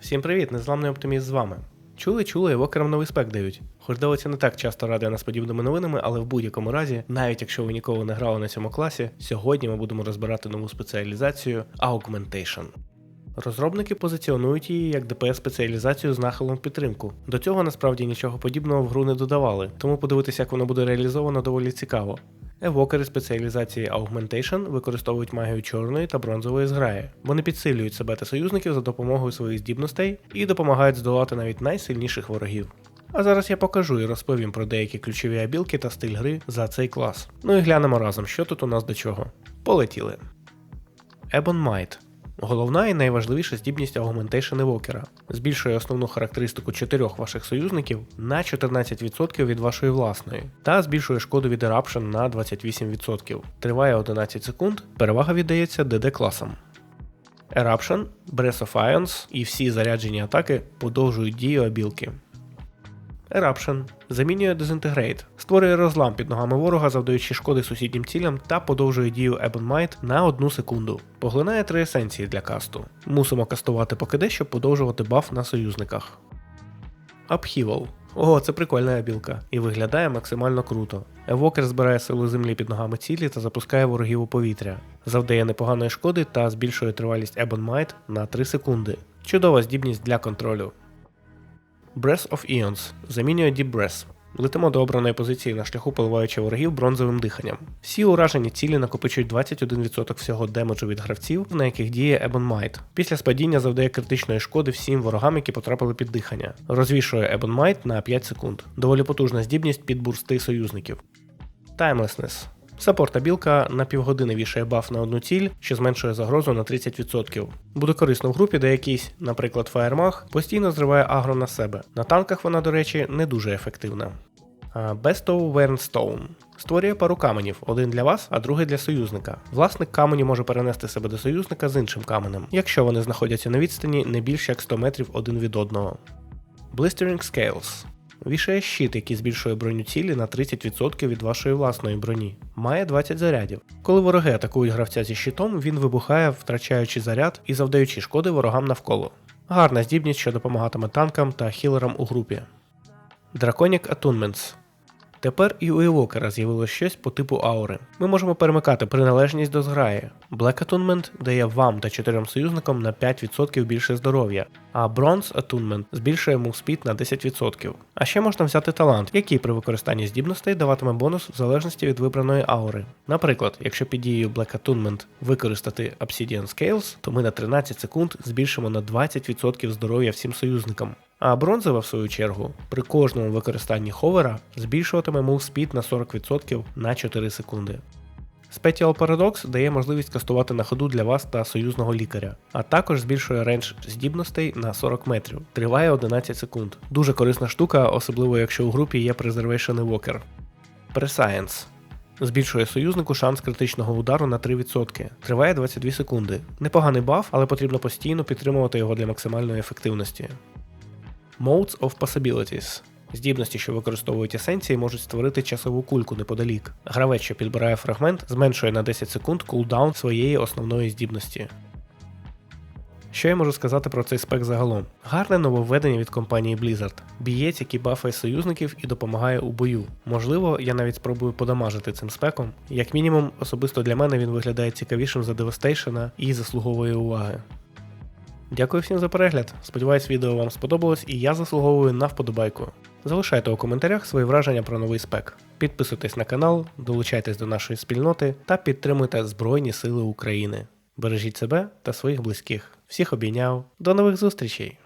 Всім привіт, незламний оптиміст з вами. Чули, чули, евокерам новий спек дають. Хоч Довоці не так часто радує нас подібними новинами, але в будь-якому разі, навіть якщо ви ніколи не грали на цьому класі, сьогодні ми будемо розбирати нову спеціалізацію Augmentation. Розробники позиціонують її як ДПС спеціалізацію з нахилом в підтримку. До цього насправді нічого подібного в гру не додавали, тому подивитися, як воно буде реалізовано, доволі цікаво. Евокери спеціалізації Augmentation використовують магію чорної та бронзової зграї. Вони підсилюють себе та союзників за допомогою своїх здібностей і допомагають здолати навіть найсильніших ворогів. А зараз я покажу і розповім про деякі ключові абілки та стиль гри за цей клас. Ну і глянемо разом, що тут у нас до чого. Полетіли. Ebon Might Головна і найважливіша здібність Augmentation Evoker збільшує основну характеристику чотирьох ваших союзників на 14% від вашої власної, та збільшує шкоду від Eruption на 28%. Триває 11 секунд, перевага віддається DD класам. Eruption, Breath of Ions і всі заряджені атаки подовжують дію абілки. Eruption замінює Disintegrate, створює розлам під ногами ворога, завдаючи шкоди сусіднім цілям та подовжує дію Ebon Might на 1 секунду. Поглинає три есенції для касту. Мусимо кастувати покиде, щоб подовжувати баф на союзниках. Upheaval. Ого, це прикольна абілка і виглядає максимально круто. Евокер збирає силу землі під ногами цілі та запускає ворогів у повітря, завдає непоганої шкоди та збільшує тривалість Ebon Might на 3 секунди. Чудова здібність для контролю. Breath of Eons замінює Deep Breath. Летимо до обраної позиції на шляху поливаючи ворогів бронзовим диханням. Всі уражені цілі накопичують 21% всього демеджу від гравців, на яких діє Ebon Might. Після спадіння завдає критичної шкоди всім ворогам, які потрапили під дихання. Розвішує Ebon Might на 5 секунд. Доволі потужна здібність під бурсти союзників. Timelessness. Саппорта білка на півгодини вішає баф на одну ціль, що зменшує загрозу на 30%. Буде корисно в групі, де якийсь, наприклад, фаєрмаг, постійно зриває агро на себе. На танках вона, до речі, не дуже ефективна. Bestow Wernstone створює пару каменів, один для вас, а другий для союзника. Власник камені може перенести себе до союзника з іншим каменем, якщо вони знаходяться на відстані не більше як 100 метрів один від одного. Blistering Scales Вішає щит, який збільшує броню цілі на 30% від вашої власної броні. Має 20 зарядів. Коли вороги атакують гравця зі щитом, він вибухає, втрачаючи заряд і завдаючи шкоди ворогам навколо. Гарна здібність, що допомагатиме танкам та хілерам у групі. Draconic Attunements Тепер і у Евокера з'явилось щось по типу аури. Ми можемо перемикати приналежність до зграї. Black Attunement дає вам та чотирьом союзникам на 5% більше здоров'я, а Bronze Attunement збільшує мувспід на 10%. А ще можна взяти талант, який при використанні здібностей даватиме бонус в залежності від вибраної аури. Наприклад, якщо під дією Black Attunement використати Obsidian Scales, то ми на 13 секунд збільшимо на 20% здоров'я всім союзникам. А бронзова, в свою чергу, при кожному використанні ховера збільшуватиме speed на 40% на 4 секунди. Special Paradox дає можливість кастувати на ходу для вас та союзного лікаря, а також збільшує рейндж здібностей на 40 метрів, триває 11 секунд. Дуже корисна штука, особливо якщо у групі є Preservation Evoker. Prescience Збільшує союзнику шанс критичного удару на 3%. Триває 22 секунди. Непоганий баф, але потрібно постійно підтримувати його для максимальної ефективності. Modes of Possibilities. Здібності, що використовують есенції, можуть створити часову кульку неподалік. Гравець, що підбирає фрагмент, зменшує на 10 секунд кулдаун своєї основної здібності. Що я можу сказати про цей спек загалом? Гарне нововведення від компанії Blizzard. Бієць, який бафає союзників і допомагає у бою. Можливо, я навіть спробую подамажити цим спеком. Як мінімум, особисто для мене він виглядає цікавішим за Devastation і заслуговує уваги. Дякую всім за перегляд. Сподіваюсь, відео вам сподобалось і я заслуговую на вподобайку. Залишайте у коментарях свої враження про новий спек. Підписуйтесь на канал, долучайтесь до нашої спільноти та підтримуйте Збройні Сили України. Бережіть себе та своїх близьких. Всіх обійняв. До нових зустрічей!